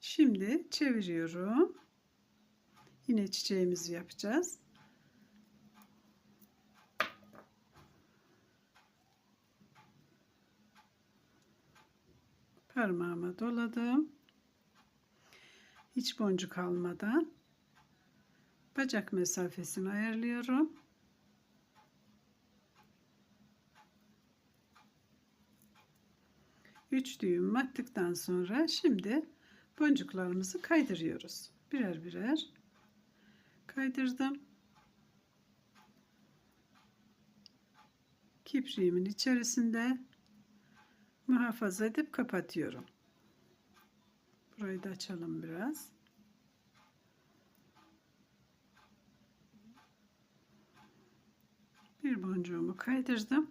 Şimdi çeviriyorum. Yine çiçeğimizi yapacağız. Parmağıma doladım. Hiç boncuk almadan bacak mesafesini ayarlıyorum. Üç düğüm attıktan sonra şimdi boncuklarımızı kaydırıyoruz. Birer birer kaydırdım. Kipriğimin içerisinde muhafaza edip kapatıyorum. Burayı da açalım biraz. Bir boncuğumu kaydırdım.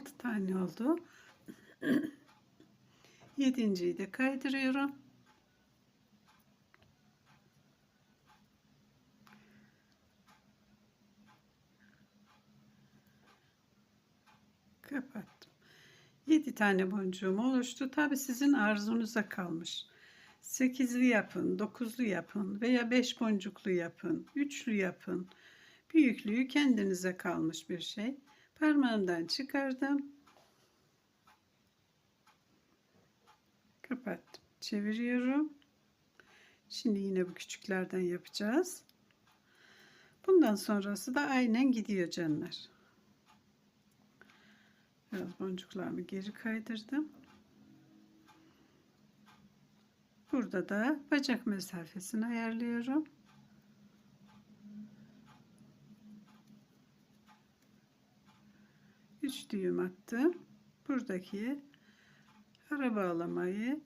Altı tane oldu. Yedinciyi de kaydırıyorum. Kapattım. 7 tane boncuğum oluştu. Tabi sizin arzunuza kalmış. 8'li yapın, 9'lu yapın veya 5 boncuklu yapın, 3'lü yapın. Büyüklüğü kendinize kalmış bir şey. Parmağımdan çıkardım. Kapattım. Çeviriyorum. Şimdi yine bu küçüklerden yapacağız. Bundan sonrası da aynen gidiyor canlar. Biraz boncuklarımı geri kaydırdım. Burada da bacak mesafesini ayarlıyorum. Üç düğüm attım. Buradaki ara bağlamayı